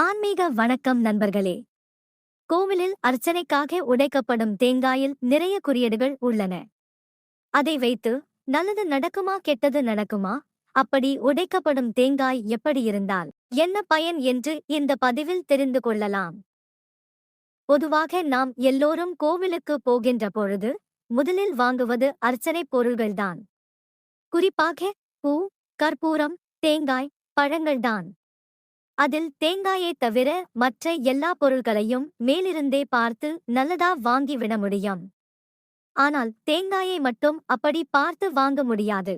ஆன்மீக வணக்கம் நண்பர்களே. கோவிலில் அர்ச்சனைக்காக உடைக்கப்படும் தேங்காயில் நிறைய குறியீடுகள் உள்ளன. அதை வைத்து நல்லது நடக்குமா கெட்டது நடக்குமா? அப்படி உடைக்கப்படும் தேங்காய் எப்படி இருந்தால் என்ன பயன் என்று இந்த பதிவில் தெரிந்து கொள்ளலாம். பொதுவாக நாம் எல்லோரும் கோவிலுக்கு போகின்ற பொழுது முதலில் வாங்குவது அர்ச்சனைப் பொருள்கள்தான். குறிப்பாக பூ கற்பூரம் தேங்காய் பழங்கள்தான். அதில் தேங்காயை தவிர மற்ற எல்லா பொருள்களையும் மேலிருந்தே பார்த்து நல்லதா வாங்கி விட முடியும். ஆனால் தேங்காயை மட்டும் அப்படி பார்த்து வாங்க முடியாது.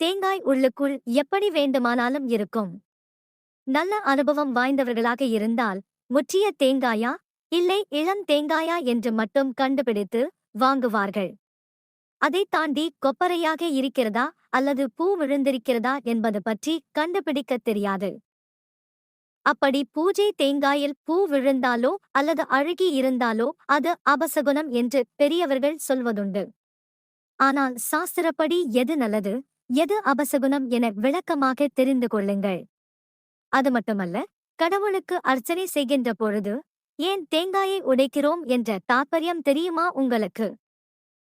தேங்காய் உள்ளுக்குள் எப்படி வேண்டுமானாலும் இருக்கும். நல்ல அனுபவம் வாய்ந்தவர்களாக இருந்தால் முற்றிய தேங்காயா இல்லை இளம் தேங்காயா என்று மட்டும் கண்டுபிடித்து வாங்குவார்கள். அதைத் தாண்டி கொப்பரையாக இருக்கிறதா அல்லது பூ விழுந்திருக்கிறதா என்பது பற்றி கண்டுபிடிக்கத் தெரியாது. அப்படி பூஜை தேங்காயில் பூ விழுந்தாலோ அல்லது அழுகி இருந்தாலோ அது அபசகுணம் என்று பெரியவர்கள் சொல்வதுண்டு. ஆனால் சாஸ்திரப்படி எது நல்லது? எது அபசகுணம் என விளக்கமாக தெரிந்து கொள்ளுங்கள். அது மட்டுமல்ல கடவுளுக்கு அர்ச்சனை செய்கின்ற பொழுது ஏன் தேங்காயை உடைக்கிறோம் என்ற தாற்பயம் தெரியுமா உங்களுக்கு?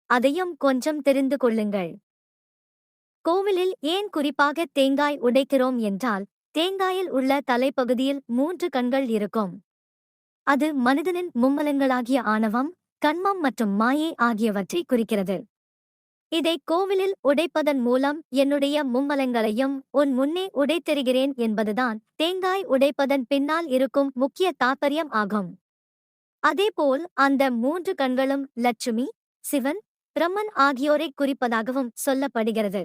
அதையும் கொஞ்சம் தெரிந்து கொள்ளுங்கள். கோவிலில் ஏன் குறிப்பாக தேங்காய் உடைக்கிறோம் என்றால் தேங்காயில் உள்ள தலைப்பகுதியில் மூன்று கண்கள் இருக்கும். அது மனிதனின் மும்மலங்களாகிய ஆணவம் கண்மம் மற்றும் மாயை ஆகியவற்றை குறிக்கிறது. இதை கோவிலில் உடைப்பதன் மூலம் என்னுடைய மும்மலங்களையும் உன் முன்னே உடைத்தெறுகிறேன் என்பதுதான் தேங்காய் உடைப்பதன் பின்னால் இருக்கும் முக்கிய தாற்பயம் ஆகும். அதேபோல் அந்த மூன்று கண்களும் லட்சுமி சிவன் பிரம்மன் ஆகியோரை குறிப்பதாகவும் சொல்லப்படுகிறது.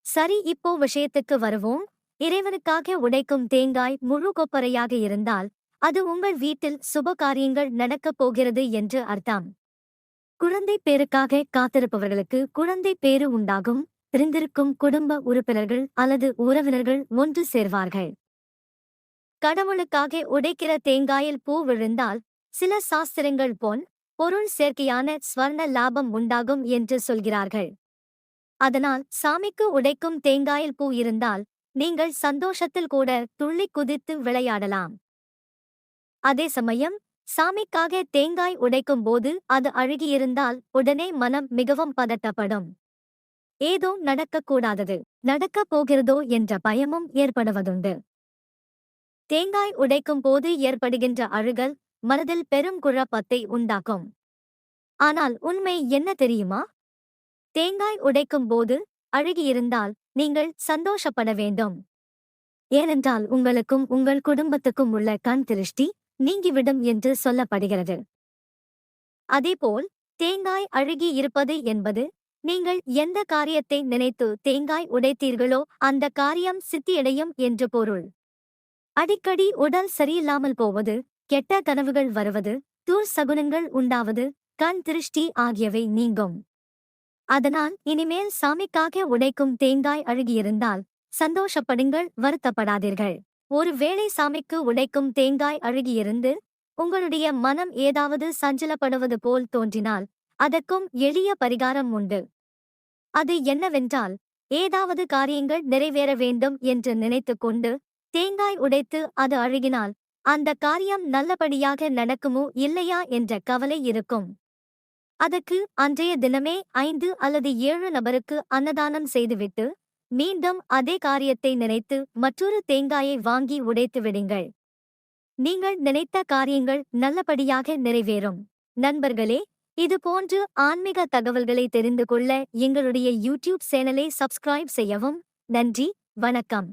சரி இப்போ விஷயத்துக்கு வருவோம். இறைவனுக்காக உடைக்கும் தேங்காய் முழு கொப்பரையாக இருந்தால் அது உங்கள் வீட்டில் சுப காரியங்கள் நடக்கப் போகிறது என்று அர்த்தம். குழந்தை பேருக்காக காத்திருப்பவர்களுக்கு குழந்தை பேரு உண்டாகும் பிரிந்திருக்கும் குடும்ப உறுப்பினர்கள் அல்லது உறவினர்கள் ஒன்று சேர்வார்கள். கடவுளுக்காக உடைக்கிற தேங்காயில் பூ விழுந்தால் சில சாஸ்திரங்கள் போல் பொருள் சேர்க்கையான ஸ்வர்ண லாபம் உண்டாகும் என்று சொல்கிறார்கள். அதனால் சாமிக்கு உடைக்கும் தேங்காயில் பூ இருந்தால் நீங்கள் சந்தோஷத்தில் கூட துள்ளி குதித்து விளையாடலாம். அதே சமயம் சாமிக்காக தேங்காய் உடைக்கும் போது அது அழுகியிருந்தால் உடனே மனம் மிகவும் பதட்டப்படும். ஏதோ நடக்கக்கூடாதது நடக்கப் போகிறதோ என்ற பயமும் ஏற்படுவதுண்டு. தேங்காய் உடைக்கும் போது ஏற்படுகின்ற அழுகல் மனதில் பெரும் குழப்பத்தை உண்டாக்கும். ஆனால் உண்மை என்ன தெரியுமா? தேங்காய் உடைக்கும் போது அழுகியிருந்தால் நீங்கள் சந்தோஷப்பட வேண்டும். ஏனென்றால் உங்களுக்கும் உங்கள் குடும்பத்துக்கும் உள்ள கண் திருஷ்டி நீங்கிவிடும் என்று சொல்லப்படுகிறது. அதேபோல் தேங்காய் அழுகி இருப்பது என்பது நீங்கள் எந்த காரியத்தை நினைத்து தேங்காய் உடைத்தீர்களோ அந்த காரியம் சித்தியடையும் என்று பொருள். அடிக்கடி உடல் சரியில்லாமல் போவது கெட்ட கனவுகள் வருவது தூர் சகுனங்கள் உண்டாவது கண் திருஷ்டி ஆகியவை நீங்கும். அதனால் இனிமேல் சாமிக்காக உடைக்கும் தேங்காய் அழுகியிருந்தால் சந்தோஷப்படுங்கள் வருத்தப்படாதீர்கள். ஒருவேளை சாமிக்கு உடைக்கும் தேங்காய் அழுகியிருந்து உங்களுடைய மனம் ஏதாவது சஞ்சலப்படுவது போல் தோன்றினால் அதற்கும் எளிய பரிகாரம் உண்டு. அது என்னவென்றால் ஏதாவது காரியங்கள் நிறைவேற வேண்டும் என்று நினைத்துக் கொண்டு தேங்காய் உடைத்து அது அழுகினால் அந்த காரியம் நல்லபடியாக நடக்குமோ இல்லையா என்ற கவலை இருக்கும். அதற்கு அன்றைய தினமே ஐந்து அல்லது ஏழு நபருக்கு அன்னதானம் செய்துவிட்டு மீண்டும் அதே காரியத்தை நினைத்து மற்றொரு தேங்காயை வாங்கி உடைத்து விடுங்கள். நீங்கள் நினைத்த காரியங்கள் நல்லபடியாக நிறைவேறும். நண்பர்களே இது போன்று ஆன்மீக தகவல்களை தெரிந்து கொள்ள எங்களுடைய யூடியூப் சேனலை சப்ஸ்கிரைப் செய்யவும் நன்றி வணக்கம்.